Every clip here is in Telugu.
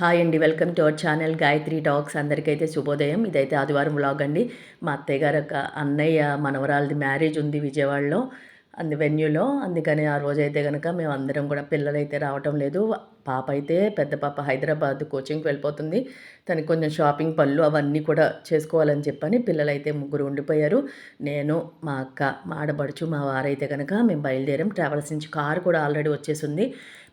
హాయ్ అండి welcome to our channel Gayatri talks అందరికైతే శుభోదయం. ఇదైతే ఆదివారం వ్లాగ్ అండి. మా అత్తయ్య గారు ఒక అన్నయ్య మనవరాలది మ్యారేజ్ ఉంది విజయవాడలో అందు వెన్యూలో. అందుకని ఆ రోజైతే కనుక మేము అందరం కూడా పిల్లలైతే రావటం లేదు. పాప అయితే పెద్ద పాప హైదరాబాద్ కోచింగ్కి వెళ్ళిపోతుంది. తనకి కొంచెం షాపింగ్ పనులు అవన్నీ కూడా చేసుకోవాలని చెప్పని పిల్లలైతే ముగ్గురు ఉండిపోయారు. నేను మా అక్క మా ఆడబడుచు మా వారైతే కనుక మేము బయలుదేరాం. ట్రావెల్స్ నుంచి కారు కూడా ఆల్రెడీ వచ్చేసింది.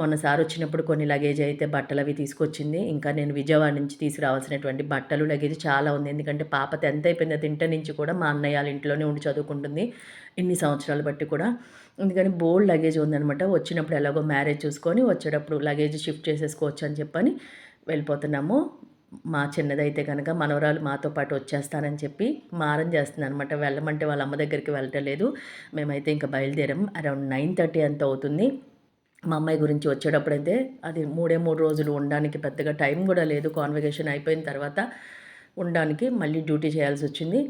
మొన్న సార్ వచ్చినప్పుడు కొన్ని లగేజ్ అయితే బట్టలు అవి తీసుకొచ్చింది. ఇంకా నేను విజయవాడ నుంచి తీసుకురావాల్సినటువంటి బట్టలు లగేజ్ చాలా ఉంది. ఎందుకంటే పాప టెన్త్ అయిపోయింది. తింట నుంచి కూడా మా అన్నయ్య వాళ్ళ ఇంట్లోనే ఉండి చదువుకుంటుంది. ఇన్ని సంవత్సరాలు బట్టి కూడా. ఎందుకని బోల్డ్ లగేజ్ ఉందనమాట వచ్చినప్పుడు ఎలాగో మ్యారేజ్ చూసుకొని వచ్చేటప్పుడు లగేజ్ షిఫ్ట్ చేసేసుకోవచ్చు అని చెప్పని వెళ్ళిపోతున్నాము. మా చిన్నదైతే కనుక మనవరాలు మాతో పాటు వచ్చేస్తానని చెప్పి మారం చేస్తుంది అనమాట వెళ్ళమంటే వాళ్ళ అమ్మ దగ్గరికి వెళ్ళటం లేదు. మేమైతే ఇంకా బయలుదేరాం. అరౌండ్ నైన్ థర్టీ అంత అవుతుంది. మా అమ్మాయి గురించి వచ్చేటప్పుడైతే అది మూడే మూడు రోజులు ఉండడానికి పెద్దగా టైం కూడా లేదు. కాన్వకేషన్ అయిపోయిన తర్వాత ఉండడానికి మళ్ళీ డ్యూటీ చేయాల్సి వచ్చింది.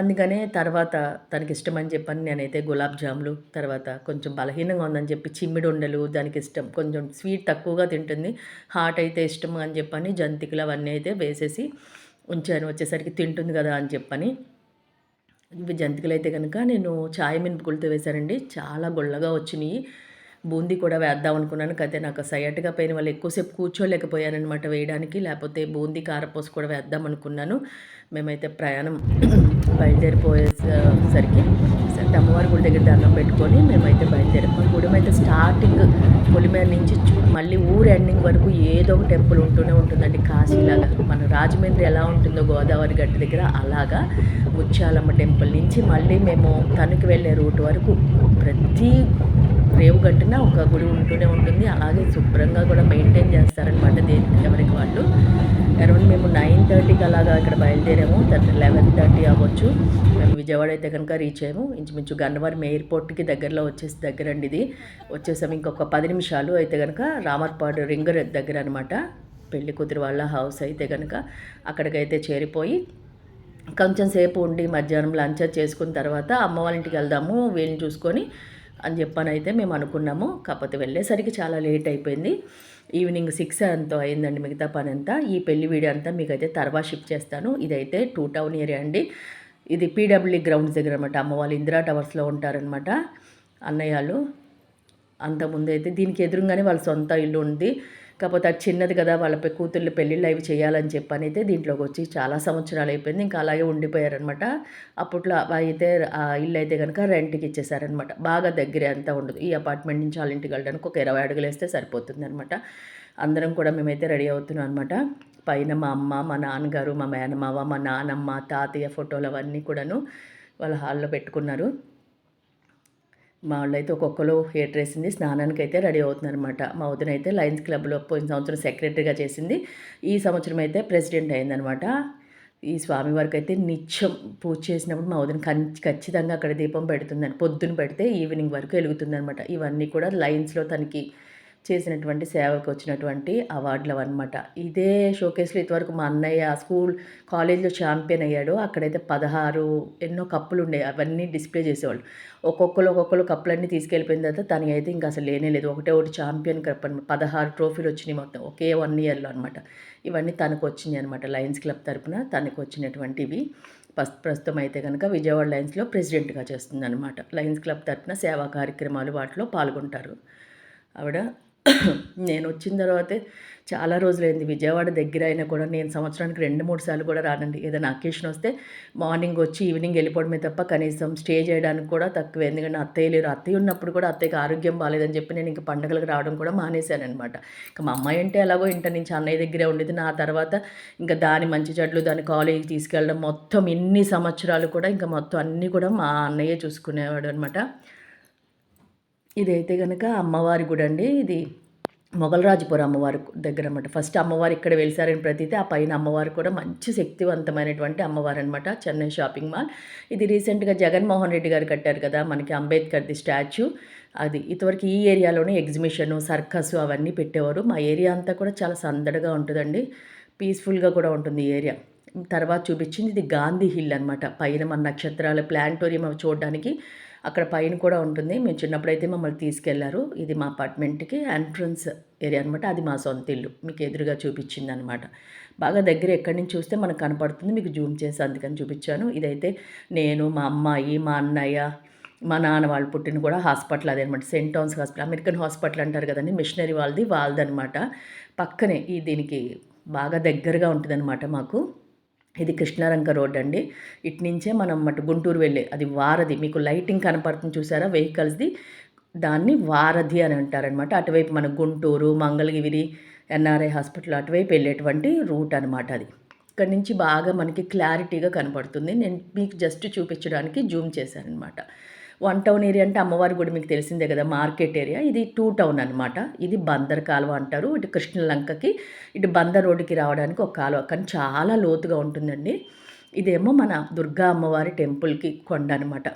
అందుకనే తర్వాత తనకి ఇష్టమని చెప్పని నేనైతే గులాబ్ జాములు తర్వాత కొంచెం బలహీనంగా ఉందని చెప్పి చిమ్మిడి ఉండలు దానికి ఇష్టం కొంచెం స్వీట్ తక్కువగా తింటుంది. హాట్ అయితే ఇష్టం అని చెప్పని జంతికలు అవన్నీ అయితే వేసేసి ఉంచాను. వచ్చేసరికి తింటుంది కదా అని చెప్పని. ఇవి జంతికలు అయితే కనుక నేను చాయ్ మినపగులతో వేశానండి. చాలా గొల్లగా వచ్చినాయి. బూందీ కూడా వేద్దాం అనుకున్నాను. అయితే నాకు సయట్గా పోయిన వాళ్ళు ఎక్కువసేపు కూర్చోలేకపోయానమాట వేయడానికి. లేకపోతే బూందీ కారపూస కూడా వేద్దాం అనుకున్నాను. మేమైతే ప్రయాణం బయలుదేరిపోయేసరికి సరే అమ్మవారి గుడి దగ్గర దండం పెట్టుకొని మేమైతే బయలుదేరాం గుడి అయితే స్టార్టింగ్ పొలిమేర నుంచి మళ్ళీ ఊరు ఎండింగ్ వరకు ఏదో ఒక టెంపుల్ ఉంటూనే ఉంటుందండి కాశీలాగా. మన రాజమండ్రి ఎలా ఉంటుందో గోదావరి గట్టి దగ్గర అలాగా ముత్యాలమ్మ టెంపుల్ నుంచి మళ్ళీ మేము తణుకు వెళ్ళే రూట్ వరకు ప్రతి రేవు గట్టిన ఒక గుడి ఉంటూనే ఉంటుంది. అలాగే శుభ్రంగా కూడా మెయింటైన్ చేస్తారనమాట దేని ఎవరికి వాళ్ళు. అరౌండ్ మేము నైన్ థర్టీకి అలాగా ఇక్కడ బయలుదేరాము. తర్వాత లెవెన్ థర్టీ అవ్వచ్చు. మేము విజయవాడ అయితే కనుక రీచ్ అయ్యాము. ఇంచుమించు గన్నవరం ఎయిర్పోర్ట్కి దగ్గరలో వచ్చేసి దగ్గర అండి ఇది. వచ్చేసాము ఇంకొక పది నిమిషాలు అయితే కనుక రామర్పాడు రింగర్ దగ్గర అనమాట పెళ్ళి కూతురు వాళ్ళ హౌస్ అయితే కనుక అక్కడికైతే చేరిపోయి కొంచెం సేపు ఉండి మధ్యాహ్నం లంచ్ చేసుకున్న తర్వాత అమ్మ వాళ్ళ ఇంటికి వెళ్దాము. వీళ్ళని చూసుకొని అని చెప్పని అయితే మేము అనుకున్నాము. కాకపోతే వెళ్ళేసరికి చాలా లేట్ అయిపోయింది. ఈవినింగ్ సిక్స్ అంతా అయిందండి మిగతా పని అంతా ఈ పెళ్ళి వీడియో అంతా మీకు అయితే తర్వాత షిఫ్ట్ చేస్తాను. ఇదైతే టూ టౌన్ ఏరియా అండి. ఇది పీడబ్ల్యూ గ్రౌండ్స్ దగ్గర అనమాట అమ్మ వాళ్ళు ఇందిరా టవర్స్లో ఉంటారనమాట అన్నయ్యలు. అంతకుముందు అయితే దీనికి ఎదురుగానే వాళ్ళ సొంత ఇల్లు ఉంది. కాకపోతే అది చిన్నది కదా వాళ్ళ కూతుళ్ళు పెళ్ళిళ్ళు అవి చేయాలని చెప్పని అయితే దీంట్లోకి వచ్చి చాలా సంవత్సరాలు అయిపోయింది. ఇంకా అలాగే ఉండిపోయారనమాట. అప్పట్లో అయితే ఆ ఇల్లు అయితే కనుక రెంట్కి ఇచ్చేసారనమాట. బాగా దగ్గరే అంతా ఉండదు. ఈ అపార్ట్మెంట్ నుంచి వాళ్ళ ఇంటికి వెళ్ళడానికి ఒక ఇరవై అడుగులు వేస్తే సరిపోతుంది అనమాట అందరం కూడా మేమైతే రెడీ అవుతున్నాం అనమాట. పైన మా అమ్మ మా నాన్నగారు మా మేనమావ మా నానమ్మ తాతయ్య ఫోటోలు అవన్నీ కూడాను వాళ్ళ హాల్లో పెట్టుకున్నారు. మా వాళ్ళు అయితే ఒక్కొక్కరు హెయిర్ వేసింది స్నానానికి అయితే రెడీ అవుతుందనమాట మా వదిన అయితే లయన్స్ క్లబ్లో పోయిన సంవత్సరం సెక్రటరీగా చేసింది. ఈ సంవత్సరం అయితే ప్రెసిడెంట్ అయిందనమాట ఈ స్వామి వారికి అయితే నిత్యం పూజ చేసినప్పుడు మా వదిన ఖచ్చితంగా అక్కడ దీపం పెడుతుందని పొద్దున పెడితే ఈవినింగ్ వరకు వెలుగుతుందనమాట ఇవన్నీ కూడా లైన్స్లో తనకి చేసినటువంటి సేవకు వచ్చినటువంటి అవార్డులు అనమాట ఇదే షోకేస్లో ఇంతవరకు మా అన్నయ్య స్కూల్ కాలేజ్లో ఛాంపియన్ అయ్యాడు. అక్కడైతే పదహారు ఎన్నో కప్పులు ఉండే అవన్నీ డిస్ప్లే చేసేవాళ్ళు. ఒక్కొక్కరు ఒక్కొక్కరు కప్పులన్నీ తీసుకెళ్ళిపోయిన తర్వాత తనకి అయితే ఇంకా అసలు లేనే లేదు. ఒకటే ఒకటి ఛాంపియన్ కప్ అనమాట పదహారు ట్రోఫీలు వచ్చినాయి మొత్తం ఒకే వన్ ఇయర్లో అనమాట ఇవన్నీ తనకు వచ్చినాయి అనమాట లయన్స్ క్లబ్ తరపున తనకు వచ్చినటువంటివి ప్రస్తుతం అయితే కనుక విజయవాడ లయన్స్లో ప్రెసిడెంట్గా చేస్తుంది అనమాట లయన్స్ క్లబ్ తరపున సేవా కార్యక్రమాలు వాటిలో పాల్గొంటారు. ఆవిడ నేను వచ్చిన తర్వాతే చాలా రోజులైంది. విజయవాడ దగ్గర అయినా కూడా నేను సంవత్సరానికి రెండు మూడు సార్లు కూడా రానండి. ఏదైనా అకేషన్ వస్తే మార్నింగ్ వచ్చి ఈవినింగ్ వెళ్ళిపోవడమే తప్ప కనీసం స్టే చేయడానికి కూడా తక్కువ. ఎందుకంటే అత్తయ్య లేరు. అత్తయ్య ఉన్నప్పుడు కూడా అత్తయ్యకి ఆరోగ్యం బాగాలేదని చెప్పి నేను ఇంకా పండుగలకు రావడం కూడా మానేశానమాట ఇంకా మా అమ్మాయి అంటే ఎలాగో ఇంట నుంచి అన్నయ్య దగ్గరే ఉండేది. నా తర్వాత ఇంకా దాని మంచి చెడ్లు దాని కాలేజీకి తీసుకెళ్ళడం మొత్తం ఇన్ని సంవత్సరాలు కూడా ఇంకా మొత్తం అన్నీ కూడా మా అన్నయ్య చూసుకునేవాడు అనమాట ఇదైతే కనుక అమ్మవారి గుడి అండి. ఇది మొగలరాజుపురం అమ్మవారి దగ్గర అనమాట ఫస్ట్ అమ్మవారు ఇక్కడ వెలిసారని ప్రతీతి ఆ పైన అమ్మవారు కూడా మంచి శక్తివంతమైనటువంటి అమ్మవారు అనమాట చెన్నై షాపింగ్ మాల్. ఇది రీసెంట్గా జగన్మోహన్ రెడ్డి గారు కట్టారు కదా మనకి అంబేద్కర్ది స్టాచ్యూ. అది ఇంతవరకు ఈ ఏరియాలోనే ఎగ్జిబిషన్ సర్కస్ అవన్నీ పెట్టేవారు. మా ఏరియా అంతా కూడా చాలా సందడిగా ఉంటుందండి. పీస్ఫుల్గా కూడా ఉంటుంది ఈ ఏరియా. తర్వాత చూపించింది ఇది గాంధీ హిల్ అనమాట పైన మన నక్షత్రాల ప్లాంటోరియం అవి చూడడానికి అక్కడ పైన కూడా ఉంటుంది. మేము చిన్నప్పుడైతే మమ్మల్ని తీసుకెళ్ళారు. ఇది మా అపార్ట్మెంట్కి ఎంట్రన్స్ ఏరియా అనమాట అది మా సొంత ఇల్లు. మీకు ఎదురుగా చూపించింది అనమాట బాగా దగ్గర ఎక్కడి నుంచి చూస్తే మనకు కనపడుతుంది. మీకు జూమ్ చేసి అందుకని చూపించాను. ఇదైతే నేను మా అమ్మాయి మా అన్నయ్య మా నాన్న వాళ్ళు పుట్టిన కూడా హాస్పిటల్ అదనమాట Saint Thomas hospital. American hospital అంటారు కదండి. మిషనరీ వాళ్ళది వాళ్ళదనమాట పక్కనే ఈ దీనికి బాగా దగ్గరగా ఉంటుందన్నమాట మాకు. ఇది కృష్ణారంక రోడ్ అండి. ఇటు నుంచే మనం అటు గుంటూరు వెళ్ళే అది వారధి. మీకు లైటింగ్ కనపడుతుంది చూసారా? వెహికల్స్ది. దాన్ని వారధి అని అంటారనమాట అటువైపు మన గుంటూరు మంగళగిరి ఎన్ఆర్ఐ హాస్పిటల్ అటువైపు వెళ్ళేటువంటి రూట్ అనమాట అది. ఇక్కడ నుంచి బాగా మనకి క్లారిటీగా కనపడుతుంది. నేను మీకు జస్ట్ చూపించడానికి జూమ్ చేశాను అనమాట వన్ టౌన్ ఏరియా అంటే అమ్మవారి గుడి మీకు తెలిసిందే కదా మార్కెట్ ఏరియా. ఇది టూ టౌన్ అనమాట ఇది బందర్ కాలువ అంటారు. ఇటు కృష్ణలంకకి ఇటు బందర్ రోడ్డుకి రావడానికి ఒక కాలువ. కానీ చాలా లోతుగా ఉంటుందండి. ఇదేమో మన దుర్గా అమ్మవారి టెంపుల్కి కొండ అనమాట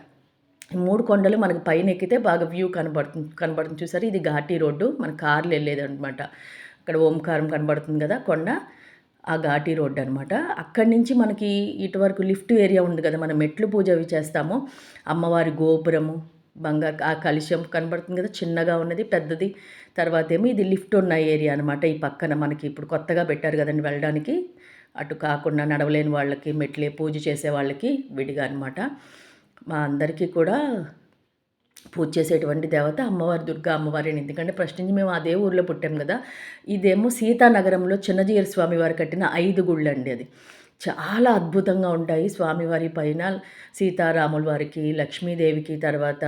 మూడు కొండలు మనకి పైన ఎక్కితే బాగా వ్యూ కనబడుతుంది కనబడుతుంది. చూసారు? ఇది ఘాటీ రోడ్డు. మన కార్లు వెళ్ళేది అనమాట అక్కడ ఓంకారం కనబడుతుంది కదా కొండ. ఆ ఘాటీ రోడ్ అనమాట అక్కడి నుంచి మనకి ఇటువరకు లిఫ్ట్ ఏరియా ఉంది కదా మనం మెట్లు పూజ అవి చేస్తాము. అమ్మవారి గోపురము బంగారు ఆ కలుషం కనబడుతుంది కదా చిన్నగా ఉన్నది పెద్దది. తర్వాత ఏమో ఇది లిఫ్ట్ ఉన్న ఏరియా అనమాట ఈ పక్కన మనకి ఇప్పుడు కొత్తగా పెట్టారు కదండి వెళ్ళడానికి. అటు కాకుండా నడవలేని వాళ్ళకి మెట్లే పూజ చేసే వాళ్ళకి విడిగా అనమాట మా అందరికీ కూడా పూజ చేసేటువంటి దేవత అమ్మవారి దుర్గా అమ్మవారిని. ఎందుకంటే ప్రశ్నించి మేము అదే ఊర్లో పుట్టాం కదా. ఇదేమో సీతానగరంలో చిన్నజీర స్వామి వారు కట్టిన ఐదు గుళ్ళు అండి అది. చాలా అద్భుతంగా ఉంటాయి స్వామివారి పైన. సీతారాముల వారికి లక్ష్మీదేవికి తర్వాత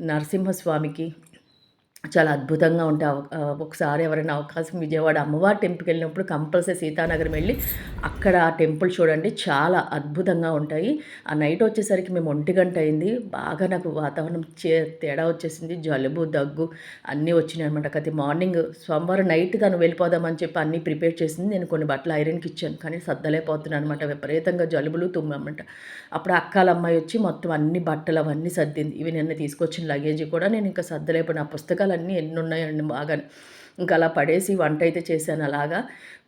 నరసింహస్వామికి చాలా అద్భుతంగా ఉంటాయి ఒకసారి ఎవరైనా అవకాశం విజయవాడ అమ్మవారి టెంపుల్కి వెళ్ళినప్పుడు కంపల్సరీ సీతానగరం వెళ్ళి అక్కడ ఆ టెంపుల్ చూడండి. చాలా అద్భుతంగా ఉంటాయి. ఆ నైట్ వచ్చేసరికి మేము ఒంటి గంట అయింది. బాగా నాకు వాతావరణం చే తేడా వచ్చేసింది. జలుబు దగ్గు అన్నీ వచ్చినాయి అనమాట కతి మార్నింగ్ సోమవారం నైట్ తను వెళ్ళిపోదామని చెప్పి అన్నీ ప్రిపేర్ చేసింది. నేను కొన్ని బట్టలు ఐరన్కి ఇచ్చాను. కానీ సర్దలేకపోతున్నాను అనమాట విపరీతంగా జలుబులు తుమ్మమాట అప్పుడు అక్కాల అమ్మాయి వచ్చి మొత్తం అన్ని బట్టలు అవన్నీ సర్దింది. ఇవి నిన్న తీసుకొచ్చిన లగేజ్ కూడా నేను ఇంకా సర్దలేకపోయిన. ఆ పుస్తకాలు అన్నీ ఎన్ని ఉన్నాయండి బాగా ఇంకా అలా పడేసి వంట అయితే చేశాను అలాగా.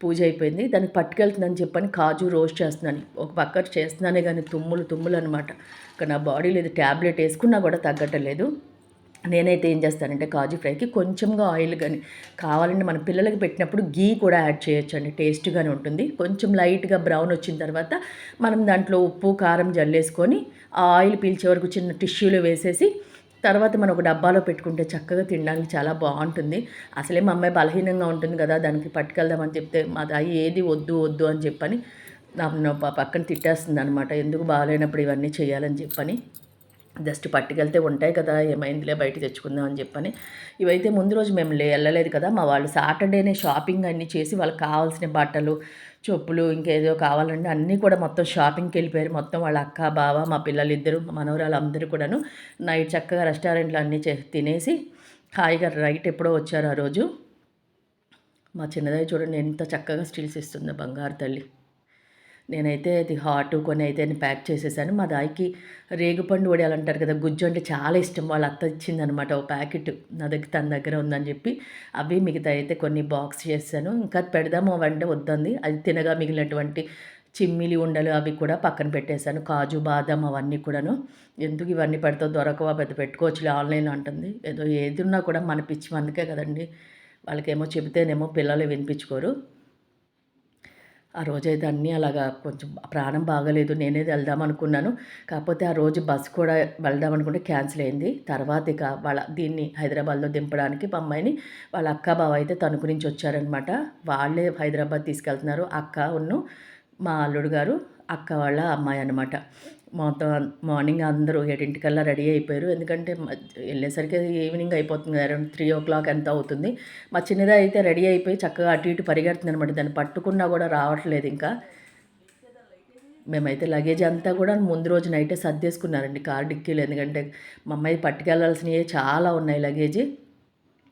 పూజ అయిపోయింది. దానికి పట్టుకెళ్తుందని చెప్పని కాజు రోస్ట్ చేస్తున్నాను. ఒక పక్క చేస్తున్నానే కానీ తుమ్ములు తుమ్ములు అనమాట ఇంకా నా బాడీలో ఇది ట్యాబ్లెట్ వేసుకున్నా కూడా తగ్గట్లేదు. నేనైతే ఏం చేస్తానంటే కాజు ఫ్రైకి కొంచెంగా ఆయిల్ కానీ కావాలంటే మన పిల్లలకి పెట్టినప్పుడు గీ కూడా యాడ్ చేయొచ్చండి. టేస్ట్గానే ఉంటుంది. కొంచెం లైట్గా బ్రౌన్ వచ్చిన తర్వాత మనం దాంట్లో ఉప్పు కారం జల్లేసుకొని ఆ ఆయిల్ పీల్చే వరకు చిన్న టిష్యూలో వేసేసి తర్వాత మనం ఒక డబ్బాలో పెట్టుకుంటే చక్కగా తినడానికి చాలా బాగుంటుంది. అసలే మా అమ్మాయి బలహీనంగా ఉంటుంది కదా దానికి పట్టుకెళ్దామని చెప్తే మా దాయి ఏది వద్దు వద్దు అని చెప్పని నా పక్కన తిట్టేస్తుంది అనమాట ఎందుకు బాగాలేనప్పుడు ఇవన్నీ చేయాలని చెప్పని. జస్ట్ పట్టుకెళ్తే ఉంటాయి కదా ఏమైందిలే బయట తెచ్చుకుందాం అని చెప్పని. ఇవైతే ముందు రోజు మేము వెళ్ళలేదు కదా మా వాళ్ళు సాటర్డేనే షాపింగ్ అన్నీ చేసి వాళ్ళకి కావాల్సిన బట్టలు చెప్పులు ఇంకేదో కావాలంటే అన్నీ కూడా మొత్తం షాపింగ్కి వెళ్ళిపోయారు. మొత్తం వాళ్ళ అక్క బావ మా పిల్లలు ఇద్దరు మనవరాలు అందరూ కూడాను నైట్ చక్కగా రెస్టారెంట్లో అన్నీ చే తినేసి హాయిగా రైట్ ఎప్పుడో వచ్చారు ఆ రోజు. మా చిన్నదై చూడండి ఎంత చక్కగా స్టిల్స్ ఇస్తుందో బంగారు తల్లి. నేనైతే అది హాట్ కొన్ని అయితే ప్యాక్ చేసేసాను. మా దాయికి రేగుపండు వడియాలు అంటారు కదా గుజ్జు అంటే చాలా ఇష్టం. వాళ్ళ అత్త ఇచ్చిందనమాట ఓ ప్యాకెట్. నా దగ్గర తన దగ్గర ఉందని చెప్పి అవి మిగతా అయితే కొన్ని బాక్స్ చేశాను. ఇంకా పెడదాము అంటే వద్దంది. అది తినగా మిగిలినటువంటి చిమ్మిలి ఉండలు అవి కూడా పక్కన పెట్టేశాను. కాజు బాదం అవన్నీ కూడాను. ఎందుకు ఇవన్నీ పెడతా దొరకవా? పెద్ద పెట్టుకోవచ్చులే ఆన్లైన్లో అంటుంది. ఏదో ఏది ఉన్నా కూడా మన పిచ్చి మందుకే కదండి. వాళ్ళకేమో చెబితేనేమో పిల్లలు వినిపించుకోరు. ఆ రోజైతే దాన్ని అలాగా కొంచెం ప్రాణం బాగలేదు నేనే వెళ్దాం అనుకున్నాను. కాకపోతే ఆ రోజు బస్ కూడా వెళ్దాం అనుకుంటే క్యాన్సిల్ అయింది. తర్వాత ఇక వాళ్ళ దీన్ని హైదరాబాద్లో దింపడానికి మా అమ్మాయిని వాళ్ళ అక్క బావ అయితే తణుకు నుంచి వచ్చారనమాట వాళ్ళే హైదరాబాద్ తీసుకెళ్తున్నారు. అక్క ఉన్ను మా అల్లుడు గారు అక్క వాళ్ళ అమ్మాయి అనమాట మొత్తం మార్నింగ్ అందరూ ఏడింటికల్లా రెడీ అయిపోయారు. ఎందుకంటే వెళ్ళేసరికి ఈవినింగ్ అయిపోతుంది. అరౌండ్ త్రీ ఓ క్లాక్ ఎంత అవుతుంది. మా చిన్నది అయితే రెడీ అయిపోయి చక్కగా అటు ఇటు పరిగెడుతుంది అనమాట దాన్ని పట్టుకున్నా కూడా రావట్లేదు ఇంకా. మేమైతే లగేజ్ అంతా కూడా ముందు రోజు నైటే సర్దేసుకున్నారండి. కార్ డిక్కీలు ఎందుకంటే మా అమ్మాయి పట్టుకెళ్ళాల్సినవి చాలా ఉన్నాయి లగేజీ.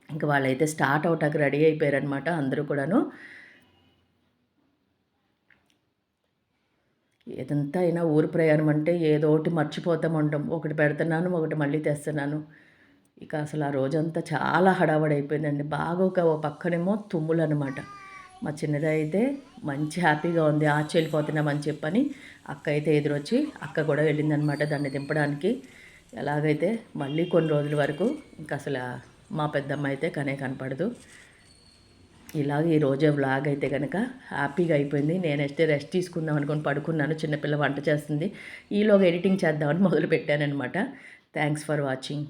ఇంకా వాళ్ళైతే స్టార్ట్ అవటానికి రెడీ అయిపోయారనమాట అందరూ కూడాను. ఏదంతా అయినా ఊరు ప్రయాణం అంటే ఏదో ఒకటి మర్చిపోతాం ఉంటాం ఒకటి పెడుతున్నాను ఒకటి మళ్ళీ తెస్తున్నాను. ఇక అసలు ఆ రోజంతా చాలా హడావడైపోయిందండి అయిపోయిందండి. బాగా ఒక పక్కనేమో తుమ్ములు అనమాట మా చిన్నది అయితే మంచి హ్యాపీగా ఉంది. ఆచి వెళ్ళిపోతున్నామని చెప్పని అక్క అయితే ఎదురొచ్చి అక్క కూడా వెళ్ళిందనమాట దాన్ని దింపడానికి. ఎలాగైతే మళ్ళీ కొన్ని రోజుల వరకు ఇంకా అసలు మా పెద్దమ్మ అయితే కనే కనపడదు. ఇలాగ ఈ రోజే వ్లాగ్ అయితే కనుక హ్యాపీగా అయిపోయింది. నేనైతే రెస్ట్ తీసుకుందాం అనుకొని పడుకున్నాను. చిన్నపిల్ల వంట చేస్తుంది. ఈలోగా ఎడిటింగ్ చేద్దామని మొదలు పెట్టానమాట థ్యాంక్స్ ఫర్ వాచింగ్